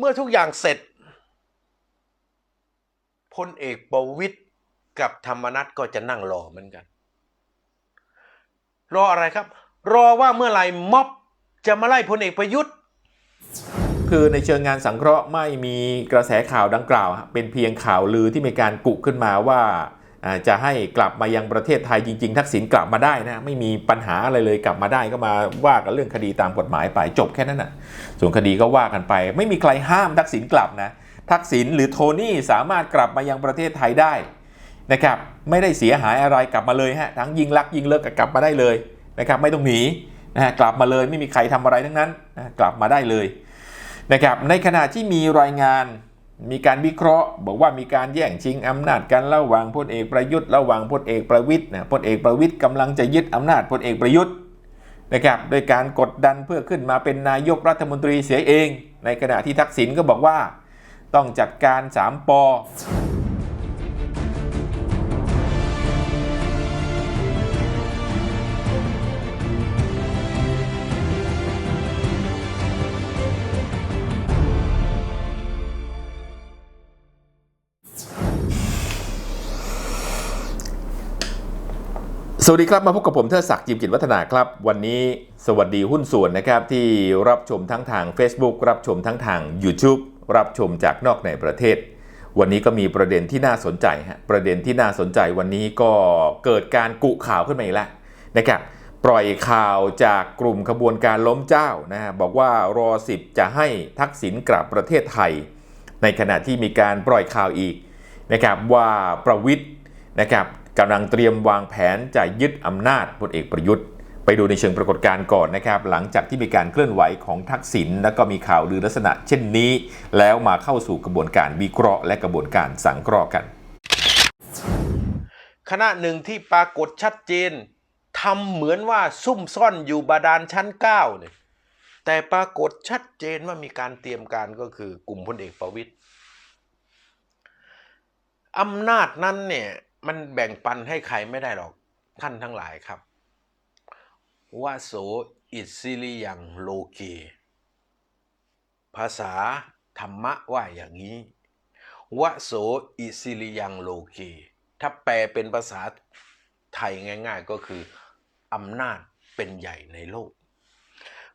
เมื่อทุกอย่างเสร็จพลเอกประวิตยกับธรรมนัตก็จะนั่งรอเหมือนกัน รออะไรครับ รอว่าเมื่อไหร่ม็อบจะมาไล่พลเอกประยุทธ์ คือในเชิงงานสังเคราะห์ไม่มีกระแสข่าวดังกล่าว เป็นเพียงข่าวลือที่มีการกุขึ้นมาว่า จะให้กลับมายังประเทศไทยจริง ๆ ทักษิณกลับมาได้นะไม่มีปัญหาอะไรเลยกลับมาได้ก็มาว่ากันเรื่องคดีตามกฎหมายไปจบแค่นั้นนะ่ะส่วนคดีก็ว่ากันไป ไม่มีใครห้ามทักษิณกลับนะทักษิณหรือโทนี่สามารถกลับมายังประเทศไทยได้นะครับไม่ได้เสียหายอะไรกลับมาเลยฮะทั้งยิงลักยิงเลิกก็กลับมาได้เลยนะครับไม่ต้องหนีนะฮะกลับมาเลยไม่มีใครทำอะไรทั้งนั้นนะกลับมาได้เลยนะครับในขณะที่มีรายงาน มีการวิเคราะห์ บอกว่ามีการแย่งชิงอำนาจกันระหว่างพลเอกประยุทธ์ระหว่างพลเอกประวิทย์นะพลเอกประวิทย์กำลังจะยึดอำนาจพลเอกประยุทธ์นะครับโดยการกดดันเพื่อขึ้นมาเป็นนายกรัฐมนตรีเสียเอง ในขณะที่ทักษิณก็บอกว่า ต้องจัดการ 3ป วัสดีครับมาพบกับผมเทอศักดิ์จิมกิจวัฒนาครับ วันนี้สวัสดีหุ้นส่วนนะครับ ที่รับชมทั้งทาง Facebook รับชมทั้งทาง YouTube รับชมจากนอกในประเทศ วันนี้ก็มีประเด็นที่น่าสนใจฮะประเด็นที่น่าสนใจวันนี้ก็เกิดการกุข่าวขึ้นมาอีกแล้วนะครับปล่อยข่าวจากกลุ่มขบวนการล้มเจ้านะฮะบอกว่ารอสิบจะให้ทักษิณกลับประเทศไทย ในขณะที่มีการปล่อยข่าวอีกนะครับว่าประวิทย์นะครับ กำลังเตรียมวางแผนจะยึดอำนาจพลเอกประยุทธ์ ไปดูในเชิงปรากฏการณ์ก่อนนะครับ หลังจากที่มีการเคลื่อนไหวของทักษิณแล้วก็มีข่าวลือลักษณะเช่นนี้ แล้วมาเข้าสู่กระบวนการวิเคราะห์และกระบวนการสังเคราะห์กัน คณะหนึ่งที่ปรากฏชัดเจนทำเหมือนว่าซุ่มซ่อนอยู่บาดาลชั้นเก้าเนี่ยแต่ปรากฏชัดเจนว่ามีการเตรียมการก็คือกลุ่มพลเอกประวิตยอำนาจนั้นเนี่ย มันแบ่งปันให้ใครไม่ได้หรอกท่านทั้งหลายครับวาโสอิสิริยังโลเก ภาษาธรรมะว่าอย่างนี้วะโสอิสิริยังโลเก ถ้าแปลเป็นภาษาไทยง่าย ๆ ก็คืออำนาจเป็นใหญ่ในโลก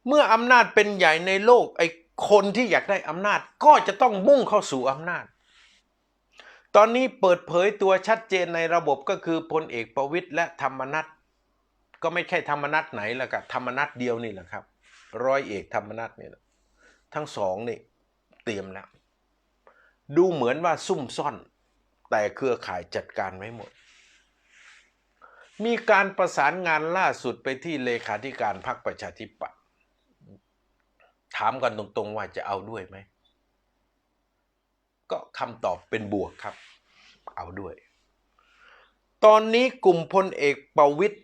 เมื่ออำนาจเป็นใหญ่ในโลกไอ้คนที่อยากได้อำนาจก็จะต้องมุ่งเข้าสู่อำนาจ ตอนนี้เปิดเผยตัวชัดเจนในระบบก็คือพลเอกประวิตยและธรรมนัตก็ไม่ใช่ธรรมนัตไหนละกับธรรมนัตเดียวนี่แหละครับ ร้อยเอกธรรมนัตเนี่แหละทั้งสองนี่เตรียมแล้ว ดูเหมือนว่าซุ่มซ่อน แต่เครือข่ายจัดการไว้หมด มีการประสานงานล่าสุดไปที่เลขาธิการพรรคประชาธิปัตย์ถามกันตรงๆว่าจะเอาด้วยไหม ก็คำตอบเป็นบวกครับ เอาด้วย ตอนนี้กลุ่มพลเอกประวิตย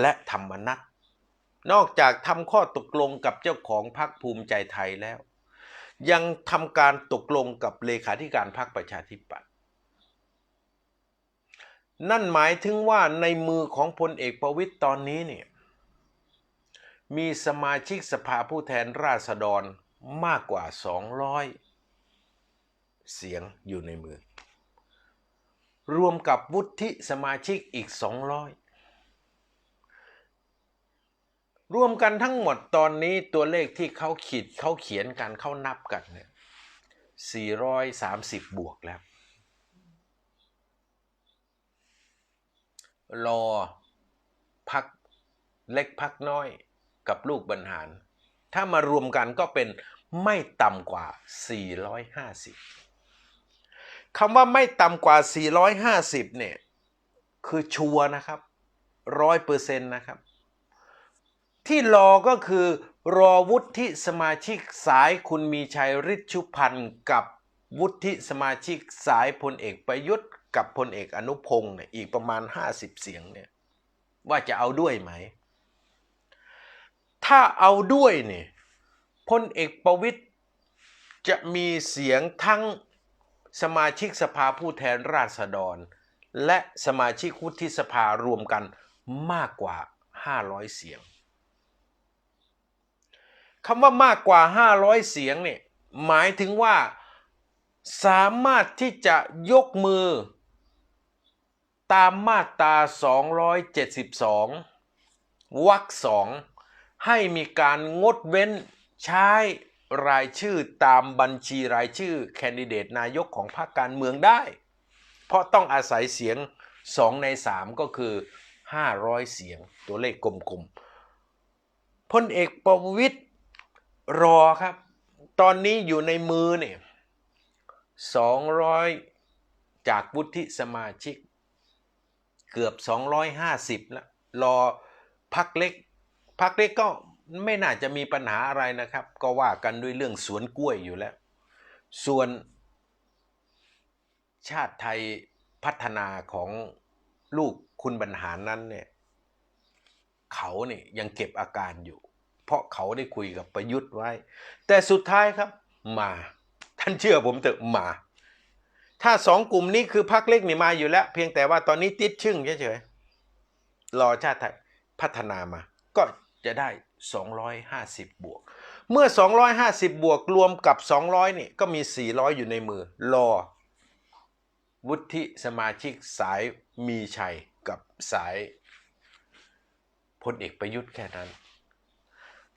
และธรรมนัตนอกจากทำข้อตกลงกับเจ้าของพรรคภูมิใจไทยแล้ว ยังทำการตกลงกับเลขาธิการพรรคประชาธิปัตย์นั่นหมายถึงว่าในมือของพลเอกประวิตยตอนนี้เนี่ยมีสมาชิกสภาผู้แทนราษฎรมากกว่า 200 เสียงอยู่ในมือ รวมกับวุฒิสมาชิกอีก 200 รวมกันทั้งหมดตอนนี้ตัวเลขที่เขาขีดเขาเขียนกันเขานับกันเนี่ย430 บวกแล้ว รอพักเล็กพักน้อยกับลูกบรรหาร ถ้ามารวมกันก็เป็นไม่ต่ำกว่า 450 คำว่าไม่ต่ำกว่า 450 เนี่ย คือชัวนะครับร้อยเปอร์เซ็นต์นะครับ ที่รอก็คือ รอวุฒิสมาชิกสายคุณมีชัยฤทธิชุพันธ์กับวุฒิสมาชิกสายพลเอกประยุทธ์กับพลเอกอนุพงศ์เนี่ยอีกประมาณ 50 เสียงเนี่ยว่าจะเอาด้วยไหม ถ้าเอาด้วยเนี่ยพลเอกประวิตยจะมีเสียงทั้ง สมาชิกสภาผู้แทนราษฎร และสมาชิกวุฒิสภารวมกันมากกว่า 500 เสียงคำว่ามากกว่า 500 เสียงเนี่ยหมายถึงว่าสามารถที่จะยกมือ ตามมาตรา 272 วรรคสองให้มีการงดเว้นใช้ รายชื่อตามบัญชีรายชื่อแคนดิเดตนายกของพรรคการเมืองได้ เพราะต้องอาศัยเสียง 2 ใน 3 ก็คือ 500 เสียงตัวเลขกลมๆพลเอกประวิตยรอครับ ตอนนี้อยู่ในมือเนี่ย200 จากวุฒิสมาชิก เกือบ 250แล้วรอพักเล็กพักเล็กก็ ไม่น่าจะมีปัญหาอะไรนะครับ ก็ว่ากันด้วยเรื่องสวนกล้วยอยู่แล้ว ส่วนชาติไทยพัฒนาของลูกคุณบรรหารนั้นเนี่ยเขาเนี่ยยังเก็บอาการอยู่ เพราะเขาได้คุยกับประยุทธ์ไว้ แต่สุดท้ายครับ มา ท่านเชื่อผมเถอะมา ถ้าสองกลุ่มนี้คือพักเล็กนี่มาอยู่แล้ว เพียงแต่ว่าตอนนี้ติดชึ่งเฉยๆรอชาติไทยพัฒนามา ก็จะได้ 250 บวก เมื่อ 250 บวกรวมกับ 200 นี่ก็มี 400 อยู่ในมือ รอ วุฒิสมาชิกสายมีชัยกับสายพลเอกประยุทธ์แค่นั้น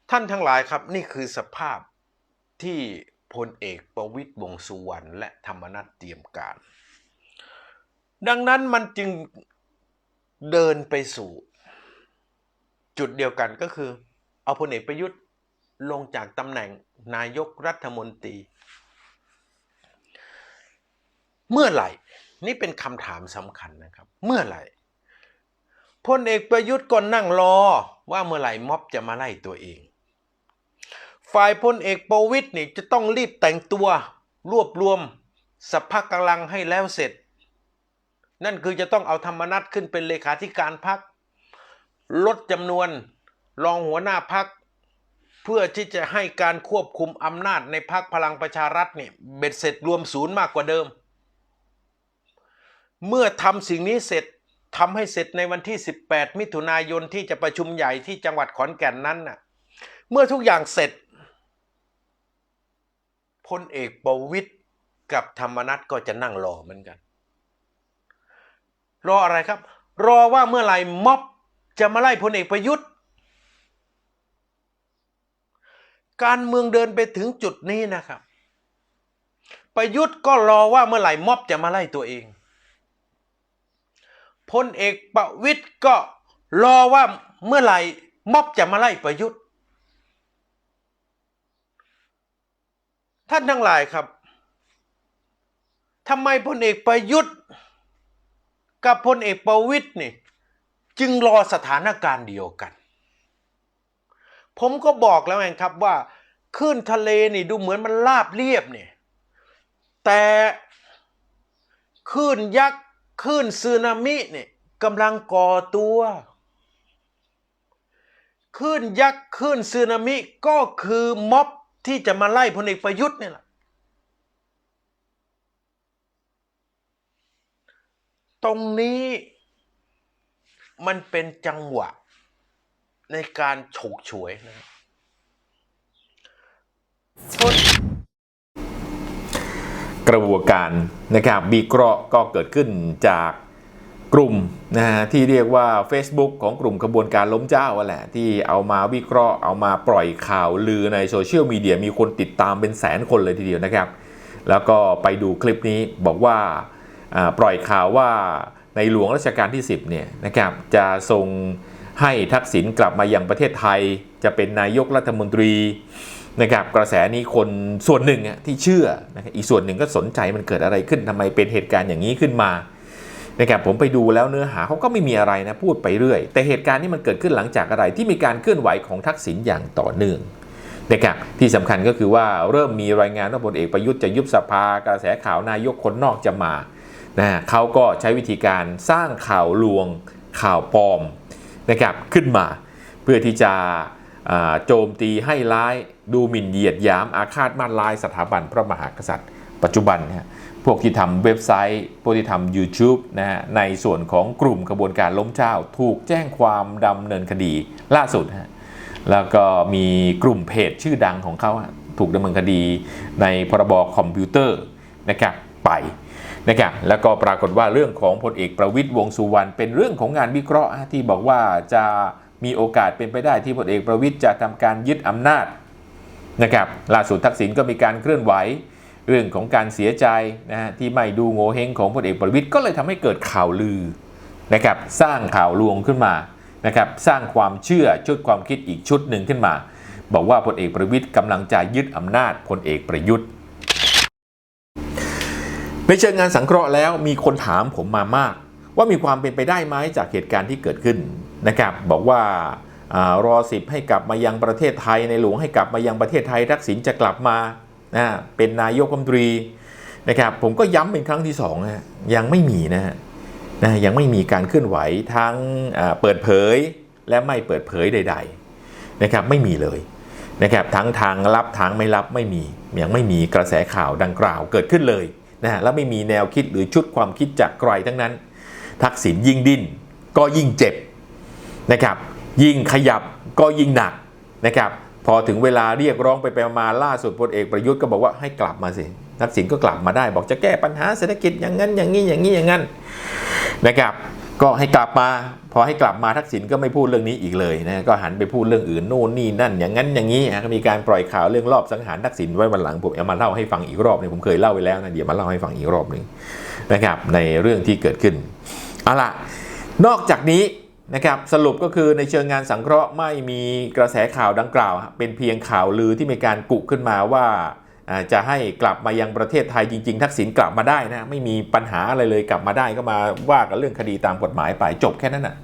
ท่านทั้งหลายครับนี่คือสภาพที่พลเอกประวิตยวงสุวรรณและธรรมนัฐเตรียมการ ดังนั้นมันจึงเดินไปสู่ จุดเดียวกันก็คือ เอาพลเอกประยุทธ์ลงจากตำแหน่งนายกรัฐมนตรี เมื่อไหร่ นี่เป็นคำถามสำคัญนะครับ เมื่อไหร่พลเอกประยุทธ์ก็นั่งรอว่าเมื่อไหร่ม็อบจะมาไล่ตัวเอง ฝ่ายพลเอกประวิตยนี่จะต้องรีบแต่งตัวรวบรวมสัพพะกำลังให้แล้วเสร็จ นั่นคือจะต้องเอาธรรมนัตขึ้นเป็นเลขาธิการพักลดจำนวน รองหัวหน้าพักเพื่อที่จะให้การควบคุมอำนาจในพักพลังประชารัฐเนี่ยเบ็ดเสร็จรวมศูนย์มากกว่าเดิม เมื่อทำสิ่งนี้เสร็จทำให้เสร็จในวันที่ 18 มิถุนายนที่จะประชุมใหญ่ที่จังหวัดขอนแก่นนั้นน่ะเมื่อทุกอย่างเสร็จพลเอกประวิตยกับธรรมนัตก็จะนั่งรอเหมือนกัน รออะไรครับ รอว่าเมื่อไหร่ม็อบจะมาไล่พลเอกประยุทธ์ การเมืองเดินไปถึงจุดนี้นะครับ ประยุทธ์ก็รอว่าเมื่อไหร่ม็อบจะมาไล่ตัวเองพลเอกประวิตยก็รอว่าเมื่อไหร่ม็อบจะมาไล่ประยุทธ์ ท่านทั้งหลายครับทำไมพลเอกประยุทธ์ กับพลเอกประวิตยนี่ จึงรอสถานการณ์เดียวกัน ผมก็บอกแล้วไงครับว่าคลื่นทะเลนี่ดูเหมือนมันราบเรียบเนี่ยแต่คลื่นยักษ์คลื่นสึนามิเนี่ยกำลังก่อตัวคลื่นยักษ์คลื่นสึนามิก็คือม็อบที่จะมาไล่พลเอกประยุทธ์เนี่ยแหละตรงนี้มันเป็นจังหวะ ในการฉกฉวยนะครับกระบวนการนะครับบีเกราะห์ก็เกิดขึ้นจากกลุ่มนะฮะที่เรียกว่า Facebook ของกลุ่มกระบวนการล้มเจ้าอะแหละที่เอามาวิเคราะห์เอามาปล่อยข่าวลือในโซเชียลมีเดียมีคนติดตามเป็นแสนคนเลยทีเดียวนะครับ แล้วก็ไปดูคลิปนี้บอกว่าอ่าปล่อยข่าวว่าในหลวงรัชกาลที่ 10เนี่ยนะครับจะทรง ให้ทักษิณกลับมาอยังประเทศไทย จะเป็นนายกรัฐมนตรีนะครับกระแสนี้คนส่วนหนึ่งอะที่เชื่อนะครับอีกส่วนหนึ่งก็สนใจมันเกิดอะไรขึ้นทำไมเป็นเหตุการณ์อย่างนี้ขึ้นมานะครับผมไปดูแล้วเนื้อหาเขาก็ไม่มีอะไรนะพูดไปเรื่อย แต่เหตุการณ์นี้มันเกิดขึ้นหลังจากอะไรที่มีการเคลื่อนไหวของทักษิณอย่างต่อเนื่องนะครับที่สำคัญก็คือว่าเริ่มมีรายงานว่าพลเอกประยุทธ์จะยุบสภากระแสข่าวนายกคนนอกจะมานะเขาก็ใช้วิธีการสร้างข่าวลวงข่าวปลอม นะครับขึ้นมา เพื่อที่จะโจมตีให้ร้ายดูหมิ่นเหยียดยามอาฆาตมาร้ายสถาบันพระมหากษัตริย์ ปัจจุบันนะพวกที่ทำเว็บไซต์ พวกที่ทำ YouTube นะฮะในส่วนของกลุ่มกระบวนการล้มเจ้า ถูกแจ้งความดำเนินคดีล่าสุดฮะแล้วก็มีกลุ่มเพจชื่อดังของเขาถูกดำเนินคดีในพรบคอมพิวเตอร์นะครับไป นะครับแล้วก็ปรากฏว่าเรื่องของพลเอกประวิตยวงสุวรรณเป็นเรื่องของงานวิเคราะห์ที่บอกว่าจะมีโอกาสเป็นไปได้ที่พลเอกประวิตยจะทำการยึดอำนาจนะครับล่าสุดทักษิณก็มีการเคลื่อนไหวเรื่องของการเสียใจนะฮะที่ไม่ดูโงเฮงของพลเอกประวิตยก็เลยทำให้เกิดข่าวลือนะครับสร้างข่าวลวงขึ้นมานะครับสร้างความเชื่อชุดความคิดอีกชุดหนึ่งขึ้นมา บอกว่าพลเอกประวิตยกำลังจะยึดอำนาจพลเอกประยุทธ์ ในเชิงงานสังเคราะห์แล้วมีคนถามผมมามาก ว่ามีความเป็นไปได้ไหมจากเหตุการณ์ที่เกิดขึ้นนะครับบอกว่าอารอสิบให้กลับมายังประเทศไทยในหลวงให้กลับมายังประเทศไทยทักษิณจะกลับมานะเป็นนายกรัฐมนตรีนะครับผมก็ย้ำเป็นครั้งที่สองนะยังไม่มีนะฮะนะยังไม่มีการเคลื่อนไหวทั้งเปิดเผยและไม่เปิดเผยใด ๆนะครับไม่มีเลยนะครับทั้งทางลับทางไม่ลับไม่มียังไม่มีกระแสข่าวดังกล่าวเกิดขึ้นเลย นะฮะแล้วไม่มีแนวคิดหรือชุดความคิดจากใครทั้งนั้น ทักษิณยิ่งดิ้นก็ยิ่งเจ็บนะครับ ยิ่งขยับก็ยิ่งหนักนะครับ พอถึงเวลาเรียกร้องไปไปมาล่าสุดพลเอกประยุทธ์ก็บอกว่าให้กลับมาสิทักษิณก็กลับมาได้ บอกจะแก้ปัญหาเศรษฐกิจอย่างนั้นอย่างนี้อย่างนี้อย่างนั้นนะครับ ก็ให้กลับมา พอให้กลับมาทักษิณก็ไม่พูดเรื่องนี้อีกเลยนะก็หันไปพูดเรื่องอื่นโน่นนี่นั่น อย่างนั้นอย่างนี้อะก็มีการปล่อยข่าวเรื่องรอบสังหารทักษิณไว้วันหลังผมเอามาเล่าให้ฟังอีกรอบนึงผมเคยเล่าไปแล้วนะเดี๋ยวมาเล่าให้ฟังอีกรอบหนึ่งนะครับในเรื่องที่เกิดขึ้นเอาล่ะนอกจากนี้นะครับสรุปก็คือในเชิงงานสังเคราะห์ไม่มีกระแสข่าวดังกล่าว เป็นเพียงข่าวลือที่มีการกุขึ้นมาว่า จะให้กลับมายังประเทศไทยจริง ๆ ทักษิณกลับมาได้นะไม่มีปัญหาอะไรเลยกลับมาได้ก็มาว่ากันเรื่องคดีตามกฎหมายไปจบแค่นั้นนะ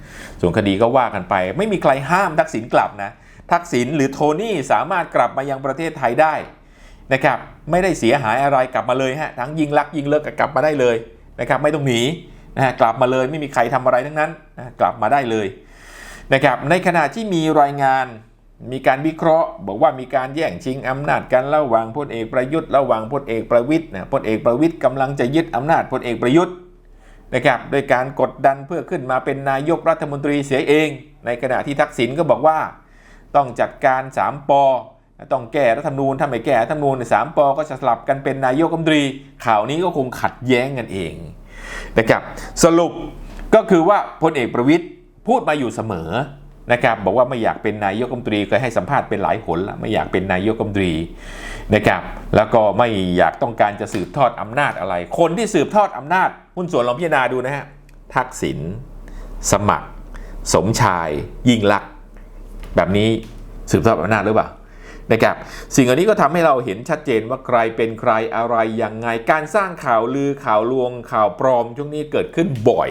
ส่วนคดีก็ว่ากันไป ไม่มีใครห้ามทักษิณกลับนะทักษิณหรือโทนี่สามารถกลับมายังประเทศไทยได้นะครับไม่ได้เสียหายอะไรกลับมาเลยฮะทั้งยิงลักยิงเลิกก็กลับมาได้เลยนะครับไม่ต้องหนีนะฮะกลับมาเลยไม่มีใครทำอะไรทั้งนั้นนะกลับมาได้เลยนะครับในขณะที่มีรายงาน มีการวิเคราะห์ บอกว่ามีการแย่งชิงอำนาจกันระหว่างพลเอกประยุทธ์ระหว่างพลเอกประวิทย์นะพลเอกประวิทย์กำลังจะยึดอำนาจพลเอกประยุทธ์นะครับโดยการกดดันเพื่อขึ้นมาเป็นนายกรัฐมนตรีเสียเอง ในขณะที่ทักษิณก็บอกว่า ต้องจัดการ 3ปอต้องแก้รัฐธรรมนูญถ้าไม่แก้รัฐธรรมนูญสามปอก็จะสลับกันเป็นนายกรัฐมนตรี ข่าวนี้ก็คงขัดแย้งกันเองนะครับสรุปก็คือว่าพลเอกประวิทย์พูดมาอยู่เสมอ นะครับบอกว่าไม่อยากเป็นนายกรัฐมนตรีเคยให้สัมภาษณ์เป็นหลายหนละไม่อยากเป็นนายกรัฐมนตรีนะครับแล้วก็ไม่อยากต้องการจะสืบทอดอำนาจอะไร คนที่สืบทอดอำนาจหุ้นส่วนลองพิจารณาดูนะฮะทักษิณสมัคร สมชาย ยิ่งลักษณ์แบบนี้สืบทอดอำนาจหรือเปล่านะครับสิ่งอันนี้ก็ทำให้เราเห็นชัดเจนว่าใครเป็นใครอะไรยังไงการสร้างข่าวลือข่าวลวงข่าวปลอมช่วงนี้เกิดขึ้นบ่อย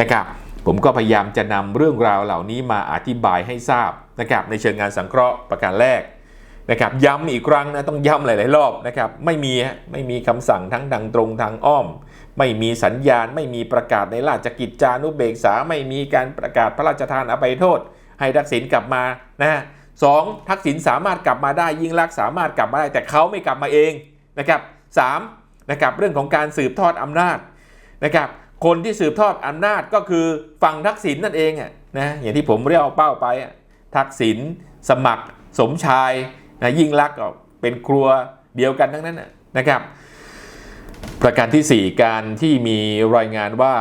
นะครับ ผมก็พยายามจะนำเรื่องราวเหล่านี้มาอธิบายให้ทราบนะครับในเชิงงานสังเคราะห์ประการแรกนะครับย้ำอีกครั้งนะต้องย้ำหลาย ๆ รอบนะครับไม่มีไม่มีคำสั่งทั้งทางตรงทางอ้อม ไม่มีสัญญาณ ไม่มีประกาศในราชกิจจานุเบกษา ไม่มีการประกาศพระราชทานอภัยโทษ ให้ทักษิณกลับมานะสองทักษิณสามารถกลับมาได้ยิ่งรักษณ์สามารถกลับมาได้แต่เขาไม่กลับมาเองนะครับสามนะครับเรื่องของการสืบทอดอำนาจนะครับ คนที่สืบทอดอำนาจก็คือฝั่งทักษิณนั่นเองอะนะอย่างที่ผมเรียกเอาเป้าไปอะทักษิณสมัครสมชายนะยิ่งรักก็เป็นครัวเดียวกันทั้งนั้นนะครับ ประการที่ 4 การที่มีรายงานว่า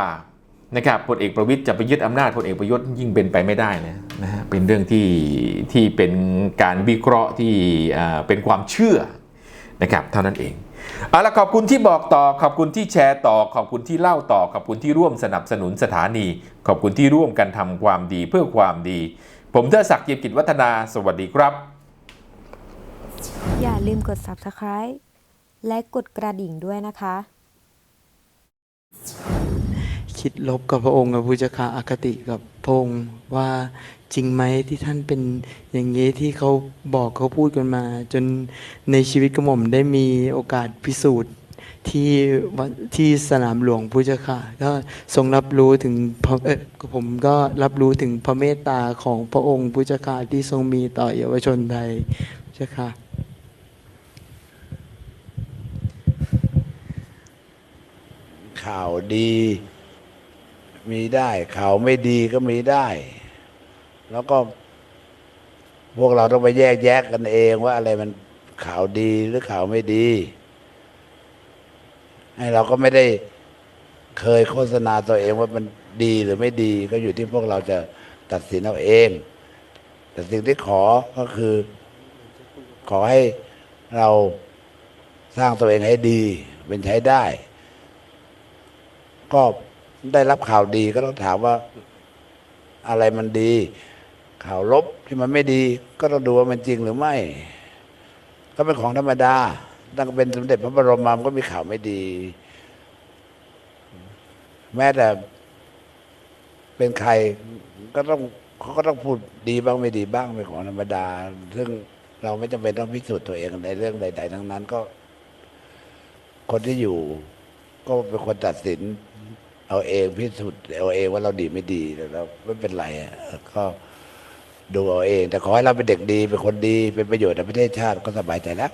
นะครับพลเอกประวิทย์จะไปยึดอำนาจพลเอกประยุทธ์ยิ่งเป็นไปไม่ได้นะนะฮะเป็นเรื่องที่ที่เป็นการวิเคราะห์ที่อ่าเป็นความเชื่อนะครับเท่านั้นเอง เอาละขอบคุณที่บอกต่อ ขอบคุณที่แชร์ต่อ ขอบคุณที่เล่าต่อ ขอบคุณที่ร่วมสนับสนุนสถานี ขอบคุณที่ร่วมกันทำความดีเพื่อความดี ผมเทดศักดิ์เกียรติกิจวัฒนา สวัสดีครับ อย่าลืมกด subscribe และกดกระดิ่งด้วยนะคะ คิดลบกับพระองค์กับพุทธคาอคติกับ พงค์ว่าจริงไหมที่ท่านเป็นอย่างนี้ที่เขาบอกเขาพูดกันมา จนในชีวิตกระหม่อมได้มีโอกาสพิสูจน์ที่วัดที่สนามหลวงพุทธคาก็ทรงรับรู้ถึงพระเออผมก็รับรู้ถึงพระเมตตาของพระองค์พุทธคาที่ทรงมีต่อเยาวชนไทยพุทธคาข่าวดี มีได้ ข่าวไม่ดีก็มีได้ แล้วก็ พวกเราต้องไปแยกแยะกันเองว่าอะไรมันข่าวดีหรือข่าวไม่ดี ให้เราก็ไม่ได้เคยโฆษณาตัวเองว่ามันดีหรือไม่ดี ก็อยู่ที่พวกเราจะตัดสินเอาเอง แต่สิ่งที่ขอก็คือ ขอให้เราสร้างตัวเองให้ดี เป็นใช้ได้ ก็ ได้รับข่าวดีก็ต้องถามว่าอะไรมันดี ข่าวลบที่มันไม่ดี ก็ต้องดูว่ามันจริงหรือไม่ ก็เป็นของธรรมดาตั้งเป็นสมเด็จพระบรมมามก็มีข่าวไม่ดี แม้แต่เป็นใครก็ต้องเขาก็ต้องพูดดีบ้างไม่ดีบ้างเป็นของธรรมดา ซึ่งเราไม่จำเป็นต้องพิสูจน์ตัวเองในเรื่องใด ๆ ทั้งนั้นก็ คนที่อยู่ ก็เป็นคนตัดสิน เอาเองพิสูจน์เอาเองว่าเราดีไม่ดีแต่เราไม่เป็นไรอะก็ดูเอาเอง แต่ขอให้เราเป็นเด็กดีเป็นคนดีเป็นประโยชน์ต่อประเทศชาติก็สบายใจแล้ว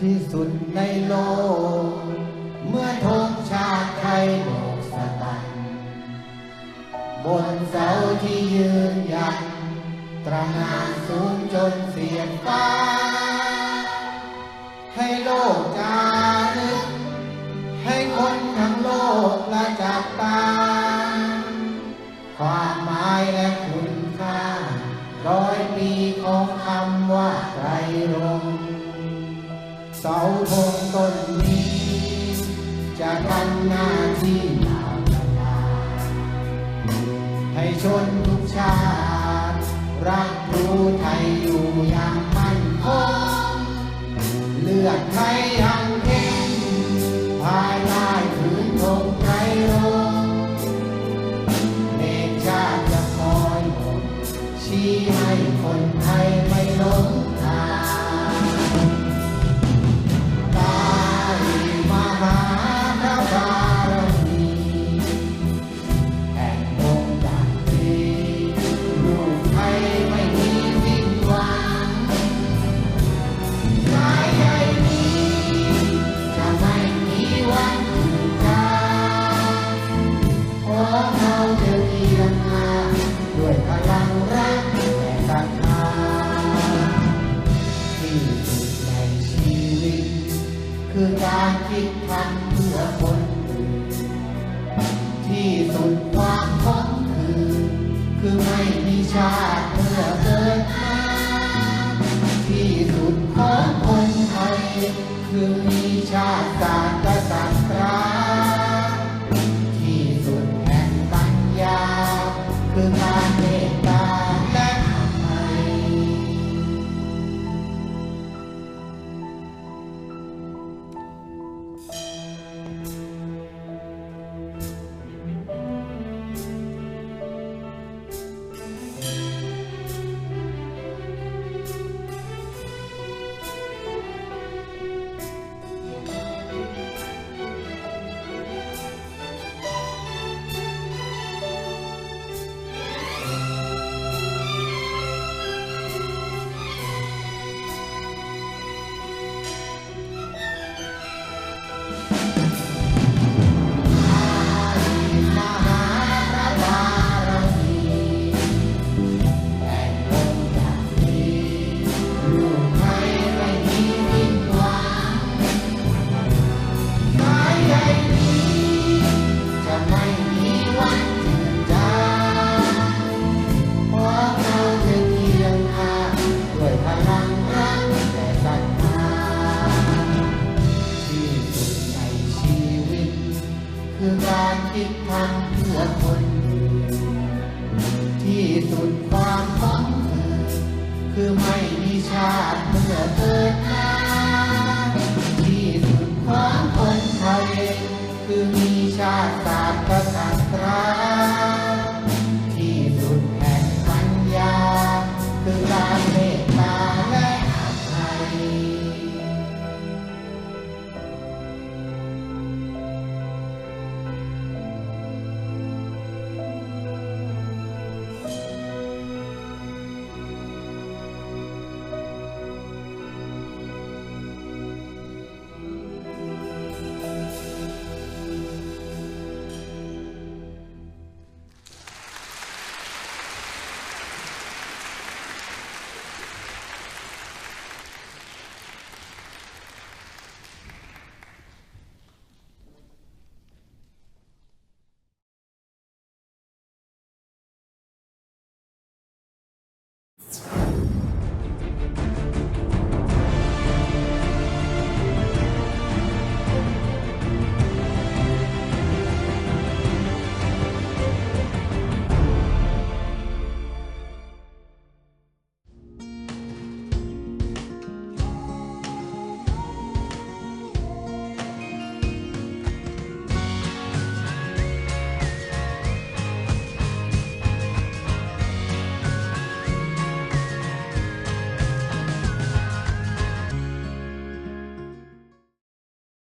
ที่สุดในโลก เมื่อธงชาติไทยโบกสะบัดบนเสาที่ยืนยัดตระหงานสูงจนเสียงฟ้า ให้โลกจารึกให้คนทั้งโลกละจับตา ความหมายและ เสาธงต้นนี้ จะทำหน้าที่ยาวนานให้ชนทุกชาติ รักรู้ไทยอยู่อย่างมั่นคงเลือดไทย คืนมีชาติ เมตตาและอภัย